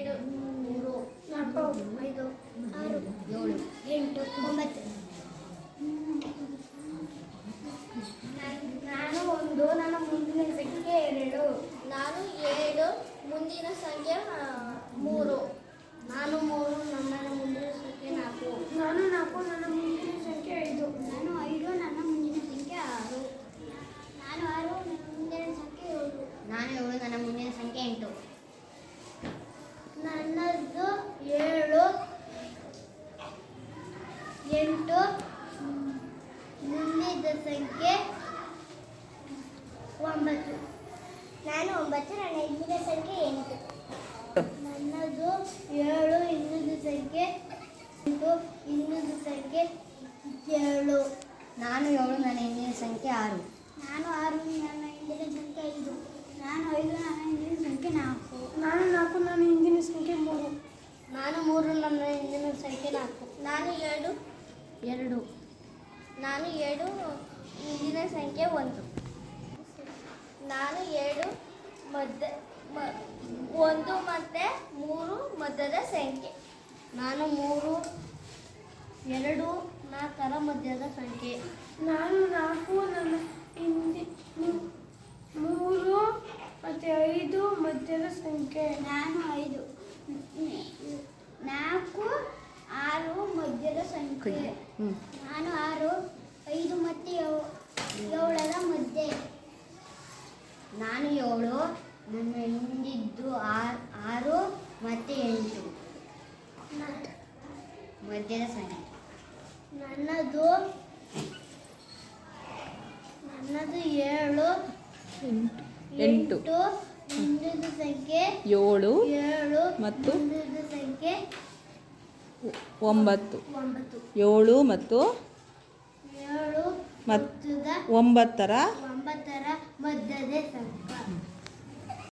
ಎರಡು ಮೂರು ನಾಲ್ಕು ಐದು ಆರು ಏಳು ಎಂಟು ಒಂಬತ್ತು ನಾನು ಒಂದು ನನ್ನ ಮುಂದಿನ ಸಂಖ್ಯೆ ಎರಡು ನಾನು ಏಳು ಮುಂದಿನ ಸಂಖ್ಯೆ ಆ, ಮೂರು ನಾನು ಮೂರು ನನ್ನ ಮುಂದಿನ ಸಂಖ್ಯೆ ನಾಲ್ಕು ನಾನು ನಾಲ್ಕು ನನ್ನ ಮುಂದಿನ ಸಂಖ್ಯೆ ಐದು ನಾನು ಐದು ನನ್ನ ಮುಂದಿನ ಸಂಖ್ಯೆ ಆರು ನಾನು ಆರು ನನ್ನ ಮುಂದಿನ ಸಂಖ್ಯೆ ಏಳು ನಾನು ಏಳು ನನ್ನ ಮುಂದಿನ ಸಂಖ್ಯೆ ಎಂಟು ನನ್ನದು ಏಳು ಎಂಟು ಮುಂದಿದ ಸಂಖ್ಯೆ ಒಂಬತ್ತು. ನಾನು ಒಂಬತ್ತು ನನ್ನ ಹಿಂದಿನ ಸಂಖ್ಯೆ ಎಂಟು. ನನ್ನದು ಏಳು ಇನ್ನೊಂದು ಸಂಖ್ಯೆ ಎಂಟು ಇನ್ನೊಂದು ಸಂಖ್ಯೆ ಏಳು. ನಾನು ಏಳು ನನ್ನ ಹಿಂದಿನ ಸಂಖ್ಯೆ ಆರು. ನಾನು ಆರು ನನ್ನ ಹಿಂದಿನ ಸಂಖ್ಯೆ ಐದು. ನಾನು ಐದು ನನ್ನ ಹಿಂದಿನ ಸಂಖ್ಯೆ ನಾಲ್ಕು. ನಾನು ನಾಲ್ಕು ನನ್ನ ಹಿಂದಿನ ಸಂಖ್ಯೆ ಮೂರು. ನಾನು ಮೂರು ನನ್ನ ಹಿಂದಿನ ಸಂಖ್ಯೆ ನಾಲ್ಕು. ನಾನು ಏಳು ಎರಡು. ನಾನು ಏಳು ಮುಂದಿನ ಸಂಖ್ಯೆ ಒಂದು. ನಾನು ಏಳು ಮಧ್ಯ ಮ- ಒಂದು ಮತ್ತು ಮೂರು ಮಧ್ಯದ ಸಂಖ್ಯೆ. ನಾನು ಮೂರು ಎರಡು ನಾಲ್ಕರ ಮಧ್ಯದ ಸಂಖ್ಯೆ. ನಾನು ನಾಲ್ಕು ನನ್ನ ಹಿಂದಿ ಮೂರು ಮತ್ತು ಐದು ಮಧ್ಯದ ಸಂಖ್ಯೆ. ನಾನು ಐದು ನಾಲ್ಕು ಆರು ಮಧ್ಯದ ಸಂಖ್ಯೆ ನಾನು ಆರು ಐದು ಮತ್ತು ಏಳು ಏಳರ ಮಧ್ಯೆ ನಾನು ಏಳು ನನ್ನ ಹಿಂದಿದ್ದು ಆರು ಆರು ಮತ್ತು ಎಂಟು ಮಧ್ಯದ ಸಂಖ್ಯೆ ನನ್ನದು ನನ್ನದು ಏಳು ಎಂಟು. ಹಿಂದಿನ ಸಂಖ್ಯೆ ಏಳು ಏಳು ಮತ್ತು? ಸಂಖ್ಯೆ ಒಂಬತ್ತು. ಏಳು ಮತ್ತು ಒಂಬತ್ತರ.